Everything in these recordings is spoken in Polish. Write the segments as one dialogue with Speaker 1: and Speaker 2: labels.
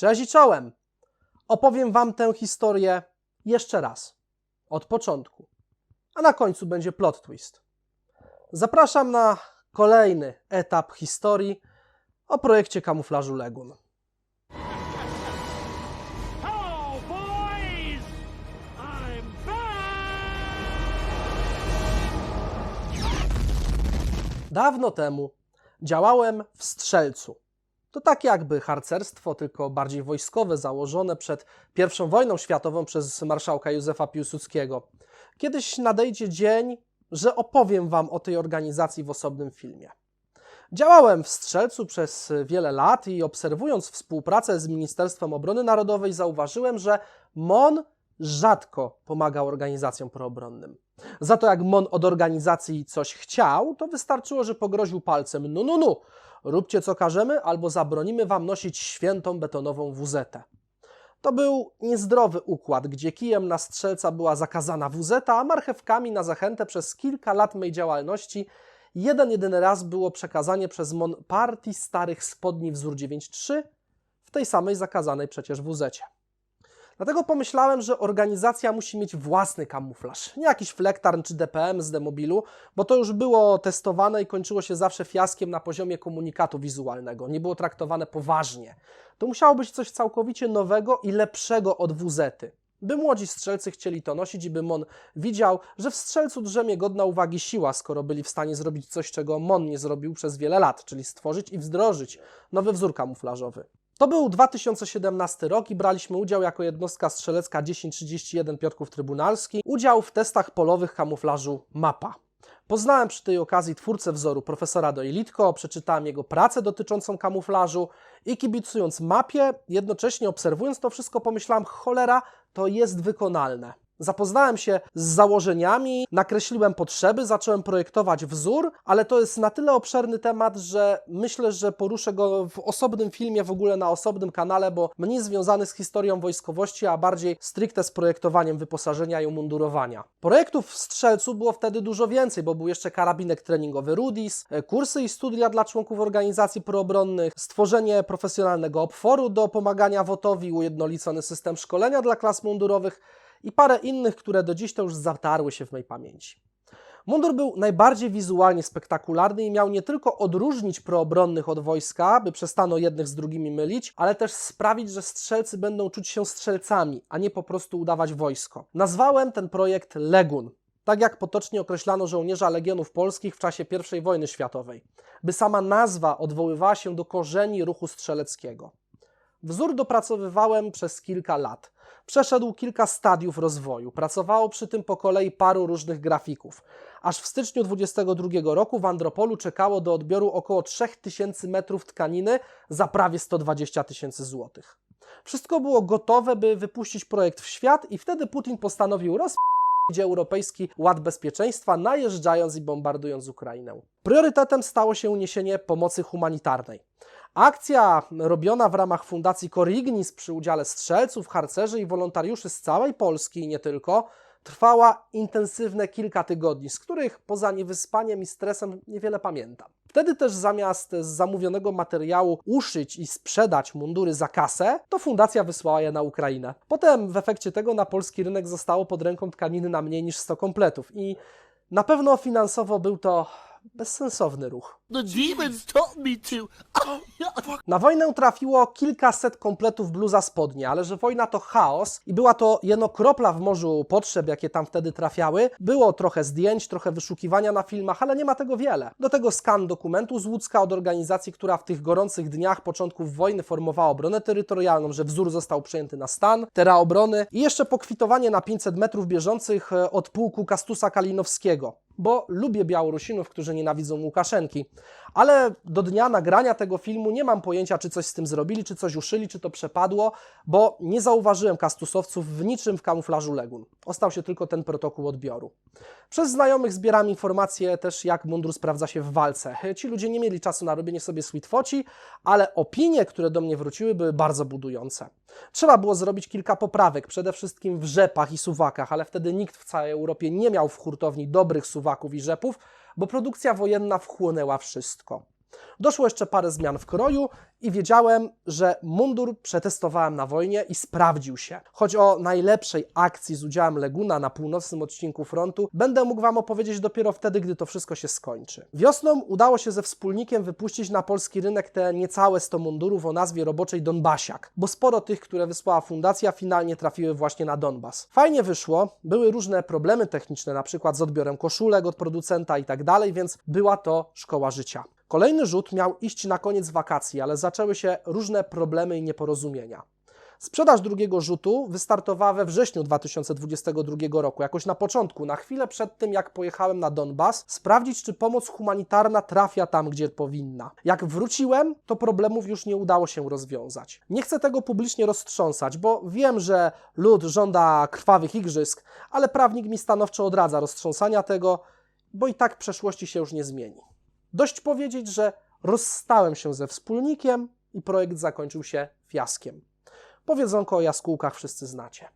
Speaker 1: Cześć i czołem! Opowiem Wam tę historię jeszcze raz, od początku, a na końcu będzie plot twist. Zapraszam na kolejny etap historii o projekcie kamuflażu Legun. Dawno temu działałem w Strzelcu. To tak jakby harcerstwo, tylko bardziej wojskowe, założone przed I wojną światową przez marszałka Józefa Piłsudskiego. Kiedyś nadejdzie dzień, że opowiem Wam o tej organizacji w osobnym filmie. Działałem w Strzelcu przez wiele lat i obserwując współpracę z Ministerstwem Obrony Narodowej, zauważyłem, że MON rzadko pomagał organizacjom proobronnym. Za to jak MON od organizacji coś chciał, to wystarczyło, że pogroził palcem: no, no, no, róbcie co każemy, albo zabronimy wam nosić świętą betonową WZ. To był niezdrowy układ, gdzie kijem na strzelca była zakazana WZ, a marchewkami na zachętę przez kilka lat mej działalności jeden jedyny raz było przekazanie przez MON partii starych spodni wzór 9.3 w tej samej zakazanej przecież WZ. Dlatego pomyślałem, że organizacja musi mieć własny kamuflaż. Nie jakiś flektarn czy DPM z demobilu, bo to już było testowane i kończyło się zawsze fiaskiem na poziomie komunikatu wizualnego. Nie było traktowane poważnie. To musiało być coś całkowicie nowego i lepszego od WZ. By młodzi strzelcy chcieli to nosić i by Mon widział, że w strzelcu drzemie godna uwagi siła, skoro byli w stanie zrobić coś, czego Mon nie zrobił przez wiele lat, czyli stworzyć i wdrożyć nowy wzór kamuflażowy. To był 2017 rok i braliśmy udział jako jednostka strzelecka 1031 Piotrków Trybunalski, udział w testach polowych kamuflażu MAPA. Poznałem przy tej okazji twórcę wzoru profesora Doilitko, przeczytałem jego pracę dotyczącą kamuflażu i kibicując mapie, jednocześnie obserwując to wszystko, pomyślałem, cholera, to jest wykonalne. Zapoznałem się z założeniami, nakreśliłem potrzeby, zacząłem projektować wzór, ale to jest na tyle obszerny temat, że myślę, że poruszę go w osobnym filmie, w ogóle na osobnym kanale, bo mniej związany z historią wojskowości, a bardziej stricte z projektowaniem wyposażenia i umundurowania. Projektów w Strzelcu było wtedy dużo więcej, bo był jeszcze karabinek treningowy Rudis, kursy i studia dla członków organizacji proobronnych, stworzenie profesjonalnego obforu do pomagania WOT-owi, ujednolicony system szkolenia dla klas mundurowych, i parę innych, które do dziś to już zatarły się w mojej pamięci. Mundur był najbardziej wizualnie spektakularny i miał nie tylko odróżnić proobronnych od wojska, by przestano jednych z drugimi mylić, ale też sprawić, że strzelcy będą czuć się strzelcami, a nie po prostu udawać wojsko. Nazwałem ten projekt Legun, tak jak potocznie określano żołnierza legionów polskich w czasie I wojny światowej, by sama nazwa odwoływała się do korzeni ruchu strzeleckiego. Wzór dopracowywałem przez kilka lat. Przeszedł kilka stadiów rozwoju. Pracowało przy tym po kolei paru różnych grafików. Aż w styczniu 2022 roku w Andropolu czekało do odbioru około 3000 metrów tkaniny za prawie 120 tysięcy złotych. Wszystko było gotowe, by wypuścić projekt w świat i wtedy Putin postanowił roz europejski ład bezpieczeństwa, najeżdżając i bombardując Ukrainę. Priorytetem stało się uniesienie pomocy humanitarnej. Akcja robiona w ramach Fundacji Corignis przy udziale strzelców, harcerzy i wolontariuszy z całej Polski i nie tylko, trwała intensywne kilka tygodni, z których poza niewyspaniem i stresem niewiele pamiętam. Wtedy też zamiast z zamówionego materiału uszyć i sprzedać mundury za kasę, to fundacja wysłała je na Ukrainę. Potem w efekcie tego na polski rynek zostało pod ręką tkaniny na mniej niż 100 kompletów i na pewno finansowo był to bezsensowny ruch.
Speaker 2: The me to.
Speaker 1: Na wojnę trafiło kilkaset kompletów bluza spodnie, ale że wojna to chaos i była to jeno kropla w morzu potrzeb, jakie tam wtedy trafiały. Było trochę zdjęć, trochę wyszukiwania na filmach, ale nie ma tego wiele. Do tego skan dokumentu z Łódzka od organizacji, która w tych gorących dniach początków wojny formowała obronę terytorialną, że wzór został przejęty na stan, tera obrony i jeszcze pokwitowanie na 500 metrów bieżących e, od pułku Kastusa Kalinowskiego bo lubię Białorusinów, którzy nienawidzą Łukaszenki. Ale do dnia nagrania tego filmu nie mam pojęcia, czy coś z tym zrobili, czy coś uszyli, czy to przepadło, bo nie zauważyłem kastusowców w niczym w kamuflażu Legun. Ostał się tylko ten protokół odbioru. Przez znajomych zbieram informacje też, jak mundur sprawdza się w walce. Ci ludzie nie mieli czasu na robienie sobie sweetfoci, ale opinie, które do mnie wróciły, były bardzo budujące. Trzeba było zrobić kilka poprawek, przede wszystkim w rzepach i suwakach, ale wtedy nikt w całej Europie nie miał w hurtowni dobrych suwaków i rzepów, bo produkcja wojenna wchłonęła wszystko. Doszło jeszcze parę zmian w kroju i wiedziałem, że mundur przetestowałem na wojnie i sprawdził się. Choć o najlepszej akcji z udziałem Leguna na północnym odcinku frontu będę mógł Wam opowiedzieć dopiero wtedy, gdy to wszystko się skończy. Wiosną udało się ze wspólnikiem wypuścić na polski rynek te niecałe 100 mundurów o nazwie roboczej Donbasiak, bo sporo tych, które wysłała fundacja, finalnie trafiły właśnie na Donbas. Fajnie wyszło, były różne problemy techniczne, na przykład z odbiorem koszulek od producenta i tak dalej, więc była to szkoła życia. Kolejny rzut miał iść na koniec wakacji, ale zaczęły się różne problemy i nieporozumienia. Sprzedaż drugiego rzutu wystartowała we wrześniu 2022 roku, jakoś na początku, na chwilę przed tym, jak pojechałem na Donbas, sprawdzić, czy pomoc humanitarna trafia tam, gdzie powinna. Jak wróciłem, to problemów już nie udało się rozwiązać. Nie chcę tego publicznie roztrząsać, bo wiem, że lud żąda krwawych igrzysk, ale prawnik mi stanowczo odradza roztrząsania tego, bo i tak przeszłości się już nie zmieni. Dość powiedzieć, że rozstałem się ze wspólnikiem i projekt zakończył się fiaskiem. Powiedzonko o jaskółkach wszyscy znacie.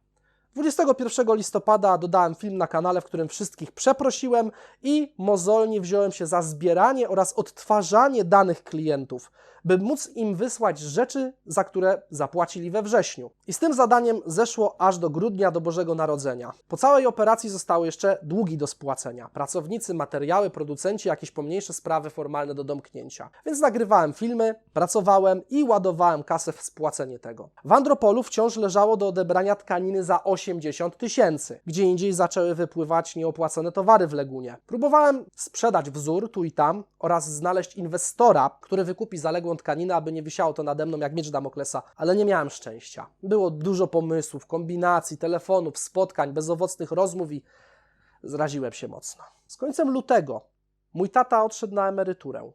Speaker 1: 21 listopada dodałem film na kanale, w którym wszystkich przeprosiłem i mozolnie wziąłem się za zbieranie oraz odtwarzanie danych klientów, by móc im wysłać rzeczy, za które zapłacili we wrześniu. I z tym zadaniem zeszło aż do grudnia do Bożego Narodzenia. Po całej operacji zostały jeszcze długi do spłacenia. Pracownicy, materiały, producenci, jakieś pomniejsze sprawy formalne do domknięcia. Więc nagrywałem filmy, pracowałem i ładowałem kasę w spłacenie tego. W Andropolu wciąż leżało do odebrania tkaniny za 80 tysięcy. Gdzie indziej zaczęły wypływać nieopłacone towary w Legunie. Próbowałem sprzedać wzór tu i tam oraz znaleźć inwestora, który wykupi zaległą tkaninę, aby nie wisiało to nade mną jak miecz Damoklesa, ale nie miałem szczęścia. Było dużo pomysłów, kombinacji, telefonów, spotkań, bezowocnych rozmów i zraziłem się mocno. Z końcem lutego mój tata odszedł na emeryturę.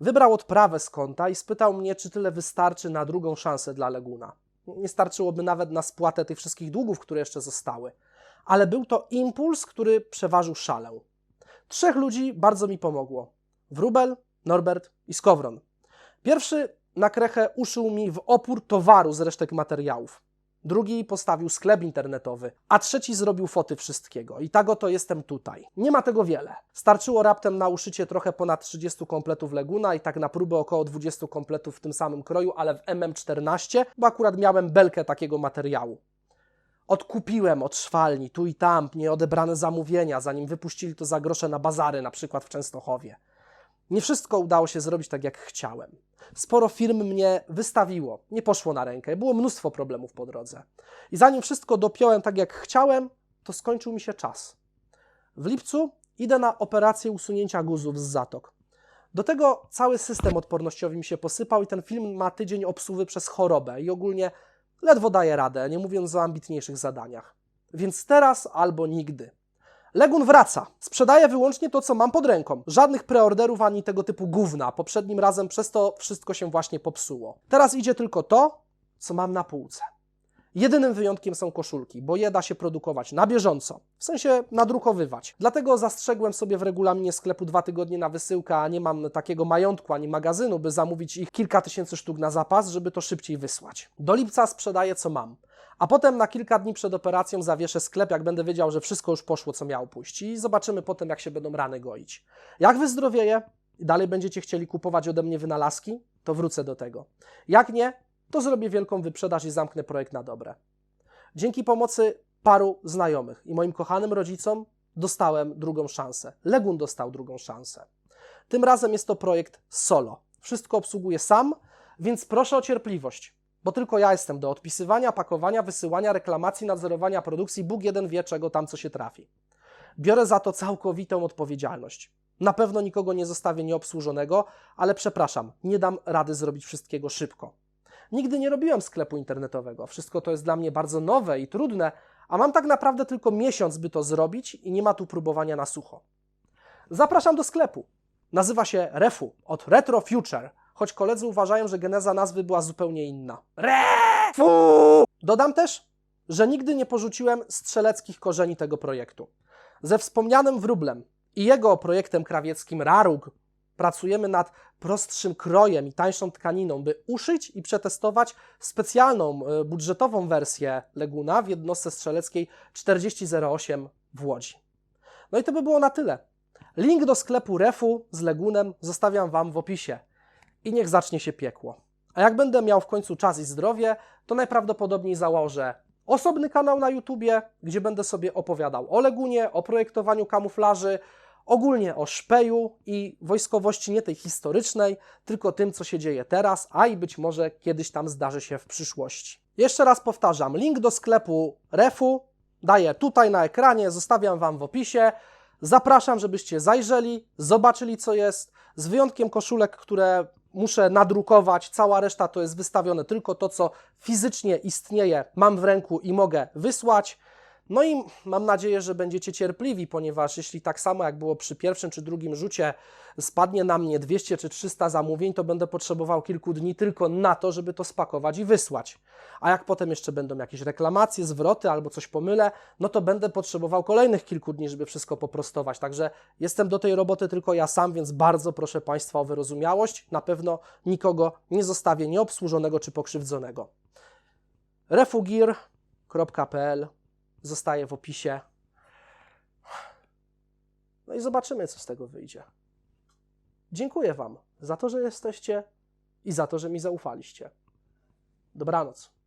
Speaker 1: Wybrał odprawę z konta i spytał mnie, czy tyle wystarczy na drugą szansę dla Leguna. Nie starczyłoby nawet na spłatę tych wszystkich długów, które jeszcze zostały. Ale był to impuls, który przeważył szalę. Trzech ludzi bardzo mi pomogło. Wróbel, Norbert i Skowron. Pierwszy na krechę uszył mi w opór towaru z resztek materiałów. Drugi postawił sklep internetowy, a trzeci zrobił foty wszystkiego. I tak oto jestem tutaj. Nie ma tego wiele. Starczyło raptem na uszycie trochę ponad 30 kompletów Leguna i tak na próbę około 20 kompletów w tym samym kroju, ale w MM14, bo akurat miałem belkę takiego materiału. Odkupiłem od szwalni tu i tam nieodebrane zamówienia, zanim wypuścili to za grosze na bazary, na przykład w Częstochowie. Nie wszystko udało się zrobić tak, jak chciałem. Sporo firm mnie wystawiło, nie poszło na rękę, było mnóstwo problemów po drodze. I zanim wszystko dopiąłem tak, jak chciałem, to skończył mi się czas. W lipcu idę na operację usunięcia guzów z zatok. Do tego cały system odpornościowy mi się posypał i ten film ma tydzień obsuwy przez chorobę i ogólnie ledwo daje radę, nie mówiąc o ambitniejszych zadaniach. Więc teraz albo nigdy. Legun wraca. Sprzedaję wyłącznie to, co mam pod ręką. Żadnych preorderów ani tego typu gówna. Poprzednim razem przez to wszystko się właśnie popsuło. Teraz idzie tylko to, co mam na półce. Jedynym wyjątkiem są koszulki, bo je da się produkować na bieżąco, w sensie nadrukowywać. Dlatego zastrzegłem sobie w regulaminie sklepu dwa tygodnie na wysyłkę, a nie mam takiego majątku ani magazynu, by zamówić ich kilka tysięcy sztuk na zapas, żeby to szybciej wysłać. Do lipca sprzedaję co mam. A potem na kilka dni przed operacją zawieszę sklep, jak będę wiedział, że wszystko już poszło, co miało pójść. I zobaczymy potem, jak się będą rany goić. Jak wyzdrowieję i dalej będziecie chcieli kupować ode mnie wynalazki, to wrócę do tego. Jak nie, to zrobię wielką wyprzedaż i zamknę projekt na dobre. Dzięki pomocy paru znajomych i moim kochanym rodzicom dostałem drugą szansę. Legun dostał drugą szansę. Tym razem jest to projekt solo. Wszystko obsługuję sam, więc proszę o cierpliwość, bo tylko ja jestem do odpisywania, pakowania, wysyłania, reklamacji, nadzorowania produkcji. Bóg jeden wie, czego tam co się trafi. Biorę za to całkowitą odpowiedzialność. Na pewno nikogo nie zostawię nieobsłużonego, ale przepraszam, nie dam rady zrobić wszystkiego szybko. Nigdy nie robiłem sklepu internetowego. Wszystko to jest dla mnie bardzo nowe i trudne, a mam tak naprawdę tylko miesiąc, by to zrobić i nie ma tu próbowania na sucho. Zapraszam do sklepu. Nazywa się Refu od Retro Future, choć koledzy uważają, że geneza nazwy była zupełnie inna. Refu! Dodam też, że nigdy nie porzuciłem strzeleckich korzeni tego projektu. Ze wspomnianym wróblem i jego projektem krawieckim Rarug pracujemy nad prostszym krojem i tańszą tkaniną, by uszyć i przetestować specjalną, e, budżetową wersję Leguna w jednostce strzeleckiej 4008 w Łodzi. No i to by było na tyle. Link do sklepu Refu z Legunem zostawiam Wam w opisie. i niech zacznie się piekło. A jak będę miał w końcu czas i zdrowie, to najprawdopodobniej założę osobny kanał na YouTubie, gdzie będę sobie opowiadał o Legunie, o projektowaniu kamuflaży, ogólnie o szpeju i wojskowości nie tej historycznej, tylko tym, co się dzieje teraz, a i być może kiedyś tam zdarzy się w przyszłości. Jeszcze raz powtarzam, link do sklepu Refu daję tutaj na ekranie, zostawiam Wam w opisie. Zapraszam, żebyście zajrzeli, zobaczyli co jest, z wyjątkiem koszulek, które muszę nadrukować, cała reszta to jest wystawione tylko to, co fizycznie istnieje, mam w ręku i mogę wysłać. No i mam nadzieję, że będziecie cierpliwi, ponieważ jeśli tak samo jak było przy pierwszym czy drugim rzucie spadnie na mnie 200 czy 300 zamówień, to będę potrzebował kilku dni tylko na to, żeby to spakować i wysłać. A jak potem jeszcze będą jakieś reklamacje, zwroty albo coś pomylę, no to będę potrzebował kolejnych kilku dni, żeby wszystko poprostować. Także jestem do tej roboty tylko ja sam, więc bardzo proszę Państwa o wyrozumiałość. Na pewno nikogo nie zostawię nieobsłużonego czy pokrzywdzonego. refugir.pl zostaje w opisie. No i zobaczymy, co z tego wyjdzie. Dziękuję Wam za to, że jesteście i za to, że mi zaufaliście. Dobranoc.